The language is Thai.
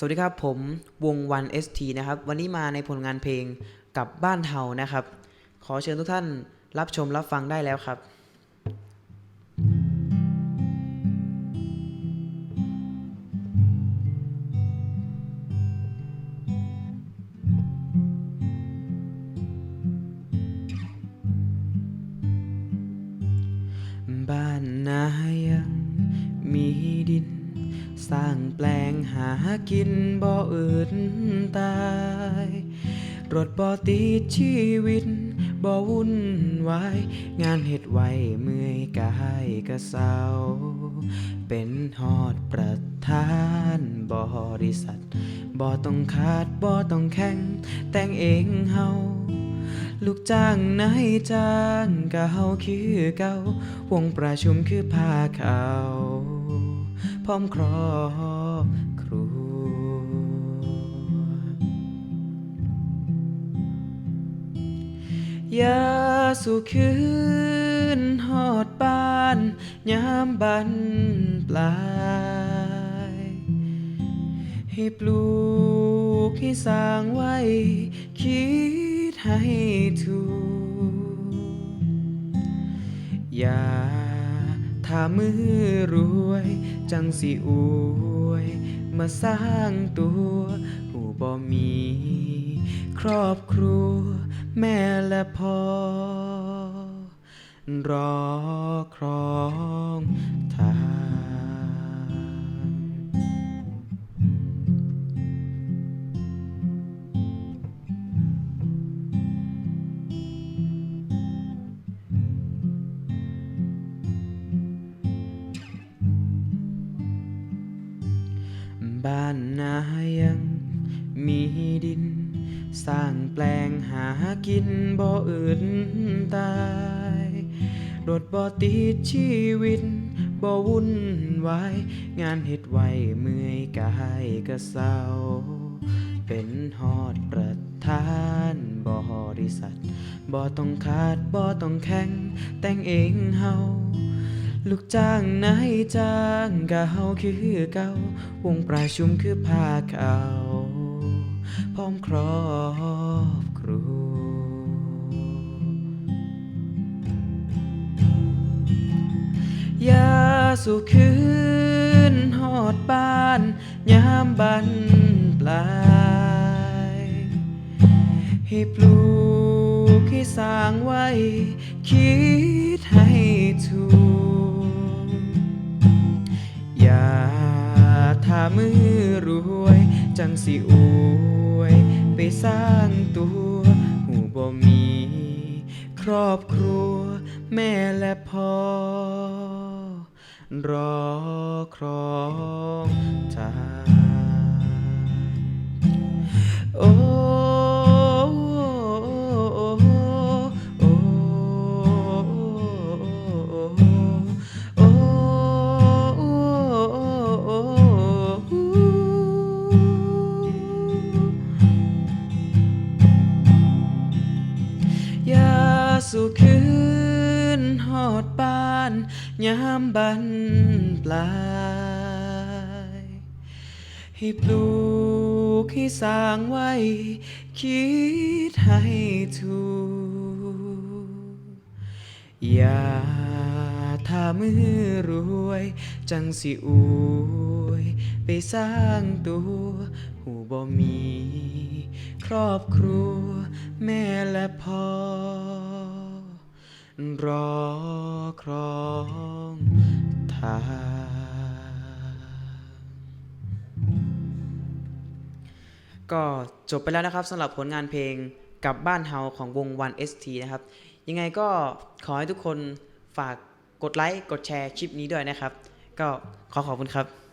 สวัสดีครับ ผมวงวัน ST นะครับ วันนี้มาในผลงานเพลงกับบ้านเฮานะครับ ขอเชิญทุกท่านรับชมรับฟังได้แล้วครับ บ้านนายังมีดิน สร้างแปลงหากินบ่อื่นตาย รถบ่ติดชีวิตบ่วุ่นวาย งานเฮ็ดไว้เมื่อยกายกะเศร้าเป็นฮอดประธานบริษัทบ่ต้องขาดบ่ต้องแข่ง แต่งเองเฮาลูกจ้างนายจ้างก็เฮาคือเก่าวงประชุมคือพาเขา พร้อมครอบครัว ยาสู่คืนหอดบ้านยามบันปลาย ให้ปลูกให้สร้างไว้ คิดให้ถูกอย่า ถ้ามือรวย จังสิอวย มาสร้างตัว ผู้บ่มี ครอบครัว แม่และพ่อ รอครองทาง บ้านนายังมีดิน สร้างแปลงหากินบ่อื่นตายรถบ่ติดชีวิตบ่วุ่นวาย งานเฮ็ดไว้เมื่อยกายกะเศร้า เป็นฮอดประธานบริษัทบ่ต้องขาดบ่ต้องแข่งแต่งเองเฮา ลูกจ้างนายจ้างก็เฮาคือเก่าวงประชุมคือพาเขาพร้อมครอบครัวยาสู่คืนหอดบ้านยามบันปลายให้ปลูกให้สร้างไว้ คิดให้ถูก มือรวย จังสิอวย ไปสร้างตัวหูบ่มี ครอบครัว แม่และพ่อรอครองานยามบันปลาย ให้ปลูกให้สร้างไว้ คิดให้ถูกอย่าถ้ามือรวย จังสิอวยไปสร้างตัว หูบ่มี ครอบครัว แม่และพ่อรอ ครองทางก็จบไปแล้วนะครับสำหรับผลงานเพลงกับบ้านเฮาของวง 1ST นะครับ ยังไงก็ขอให้ทุกคนฝากกดไลค์ กดแชร์คลิปนี้ด้วยนะครับ ก็ขอขอบคุณครับ